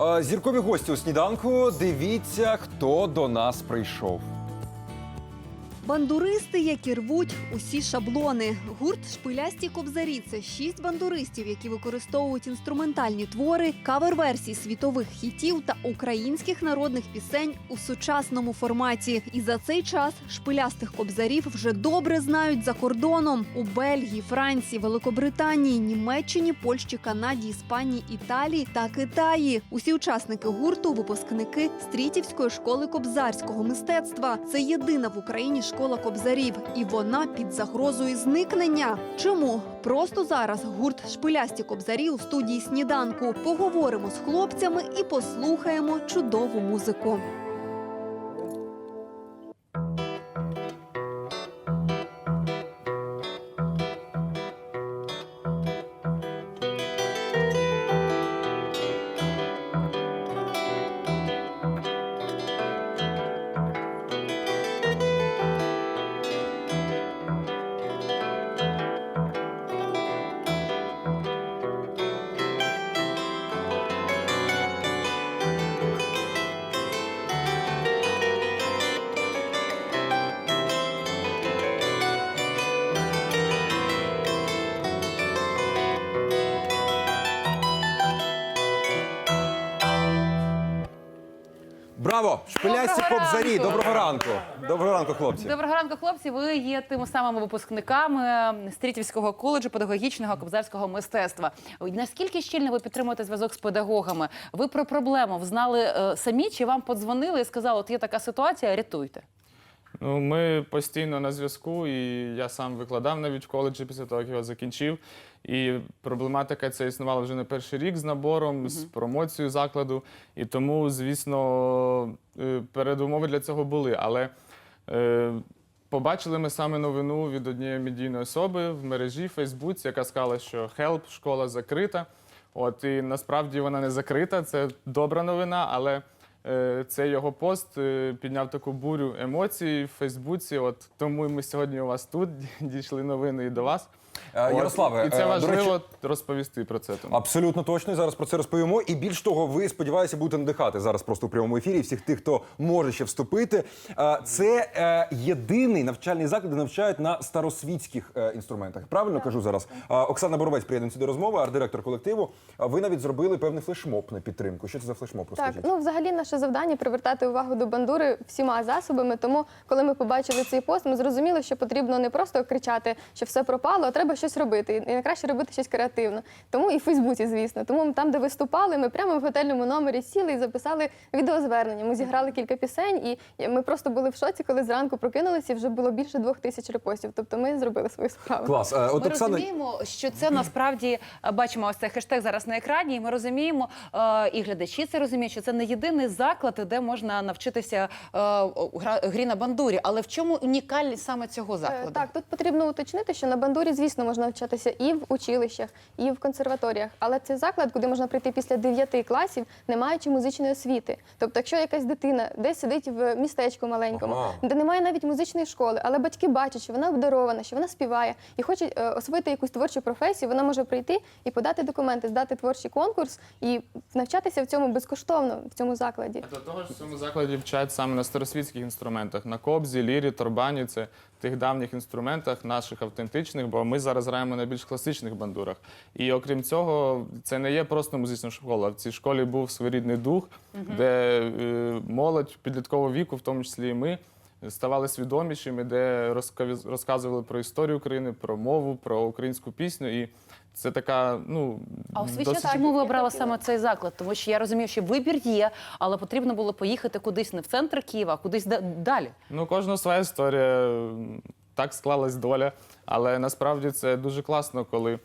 Е, Зіркові гості у сніданку. Дивіться, хто до нас прийшов. Бандуристи, які рвуть усі шаблони. Гурт шпилясті кобзарі це шість бандуристів, які використовують інструментальні твори, кавер-версії світових хітів та українських народних пісень у сучасному форматі. І за цей час шпилястих кобзарів вже добре знають за кордоном у Бельгії, Франції, Великобританії, Німеччині, Польщі, Канаді, Іспанії, Італії та Китаї. Усі учасники гурту випускники Стрітівської школи кобзарського мистецтва. Це єдина в Україні школа кобзарів, і вона під загрозою зникнення. Чому просто зараз гурт шпилясті кобзарі у студії сніданку? Поговоримо з хлопцями і послухаємо чудову музику. Браво! Шпилясті Доброго кобзарі! ранку! Доброго ранку! Доброго ранку, хлопці! Доброго ранку, хлопці. Ви є тими самими випускниками Стрітівського коледжу педагогічного кобзарського мистецтва. Наскільки щільно ви підтримуєте зв'язок з педагогами? Ви про проблему взнали е, самі чи вам подзвонили і сказали, от є така ситуація, рятуйте? Ну, ми постійно на зв'язку, і я сам викладав навіть в коледжі після того, як його закінчив. І проблематика ця існувала вже не перший рік з набором, з промоцією закладу. І тому, звісно, е, передумови для цього були. Але е, побачили ми саме новину від однієї медійної особи в мережі Фейсбуці, яка сказала, що Help, школа закрита. От і насправді вона не закрита, це добра новина, але цей його пост е, підняв таку бурю емоцій в Фейсбуці. От тому ми сьогодні у вас тут дійшли новини і до вас. Е, Ярославе, і це е, до речі- важливо розповісти про це. Тому. Абсолютно точно. і Зараз про це розповімо. І більш того, ви сподіваюся, будете надихати зараз просто у прямому ефірі всіх тих, хто може ще вступити. Е, Це е, єдиний навчальний заклад, де навчають на старосвітських е, інструментах. Правильно кажу зараз. Е, Оксана Боровець приєднується до розмови, арт-директор колективу. Ви навіть зробили певний флешмоб на підтримку. Що це за флешмоб? Так, Розкажіть. ну взагалі наше завдання привертати увагу до бандури всіма засобами. Тому, коли ми побачили цей пост, ми зрозуміли, що потрібно не просто кричати, що все пропало, а треба щось робити. І найкраще робити щось креативно. Тому і в Фейсбуці, звісно. Тому там, де виступали, ми прямо в готельному номері сіли і записали відеозвернення. Ми зіграли кілька пісень, і ми просто були в шоці, коли зранку прокинулися, і вже було більше двох тисяч репостів. Тобто ми зробили свою справу. Клас. Е, От Ми Оксана, розуміємо, що це насправді е, бачимо ось цей хештег зараз на екрані. І ми розуміємо, е, і глядачі це розуміють, що це не єдиний заклад, де можна навчитися грі на бандурі. Але в чому унікальність саме цього закладу? Так, тут потрібно уточнити, що на бандурі, звісно, можна навчатися і в училищах, і в консерваторіях. Але це заклад, куди можна прийти після 9 класів, не маючи музичної освіти. Тобто, якщо якась дитина десь сидить в містечку маленькому, Ага. де немає навіть музичної школи, але батьки бачать, що вона обдарована, що вона співає і хоче е, освоїти якусь творчу професію, вона може прийти і подати документи, здати творчий конкурс і навчатися в цьому безкоштовно в цьому закладі. До того ж, в цьому закладі вчать саме на старосвітських інструментах, на кобзі, лірі, торбані. Це тих давніх інструментах, наших автентичних, бо ми зараз граємо на більш класичних бандурах. І окрім цього, це не є просто музична школа. В цій школі був своєрідний дух, де е, молодь підліткового віку, в тому числі і ми. Ставали свідомішими, де розказували про історію України, про мову, про українську пісню. І це така, ну А освічно, досить чому ви обрали саме цей заклад? Тому що я розумію, що вибір є, але потрібно було поїхати кудись не в центр Києва, а кудись далі. Ну, кожна своя історія. Так склалась доля. Але насправді це дуже класно, коли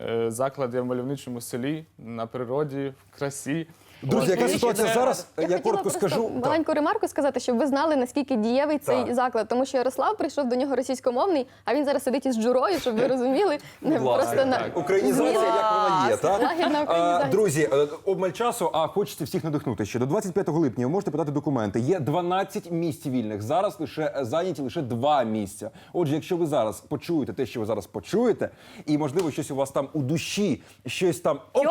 е, заклад є в мальовничому селі, на природі, в красі. Друзі, яка ситуація зараз? Я, Я, коротко скажу. Так. маленьку ремарку сказати, щоб ви знали, наскільки дієвий цей Так. заклад, тому що Ярослав прийшов до нього російськомовний, а він зараз сидить із журою, щоб ви розуміли. Не просто на Українізація, як вона є, так? А. Друзі, е, обмаль часу, а хочеться всіх надихнути. Ще до 25 липня ви можете подати документи. Є 12 місць вільних. Зараз лише е, зайняті лише два місця. Отже, якщо ви зараз почуєте те, що ви зараз почуєте, і можливо щось у вас там у душі, щось там оп,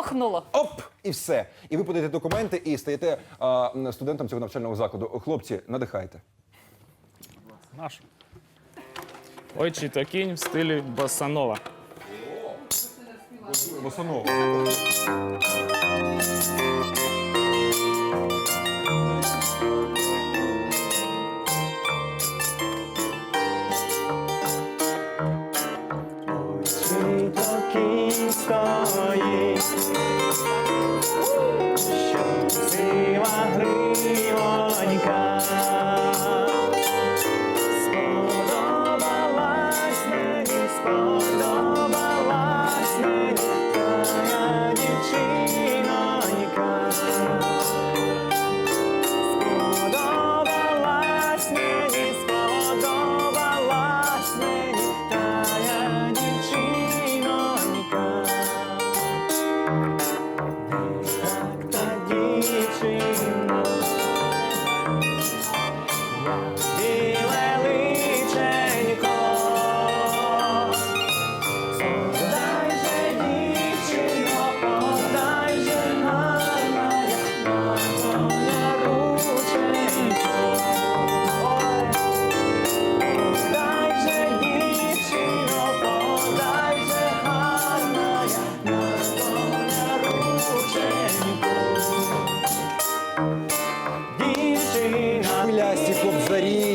оп, і все. І ви подаєте документи і стаєте а, студентом цього навчального закладу. Хлопці, надихайте. Наш. Ой, чи то кінь в стилі босанова. Чи то кінь стоїть, що сива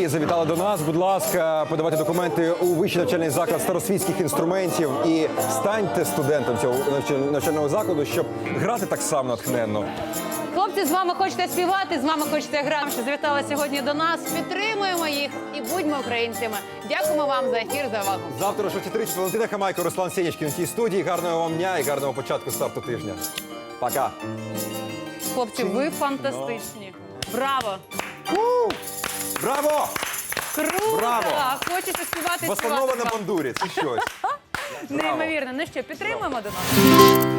хлопцарі завітали до нас. Будь ласка, подавайте документи у вищий навчальний заклад старосвітських інструментів і станьте студентом цього навчального закладу, щоб грати так само натхненно. Хлопці, з вами хочете співати, з вами хочете грати, що завітали сьогодні до нас. Підтримуємо їх і будьмо українцями. Дякуємо вам за ефір, за увагу. Завтра о 6.30 Валентина Хамайко, Руслан Сєнічкін в цій студії. Гарного вам дня і гарного початку старту тижня. Пока. Хлопці, ви фантастичні. Браво! Браво! Круто! Браво! Хочеться співати Постанова співати на вам. бандурі. Це щось. Неймовірно. Ну що, підтримуємо до нас?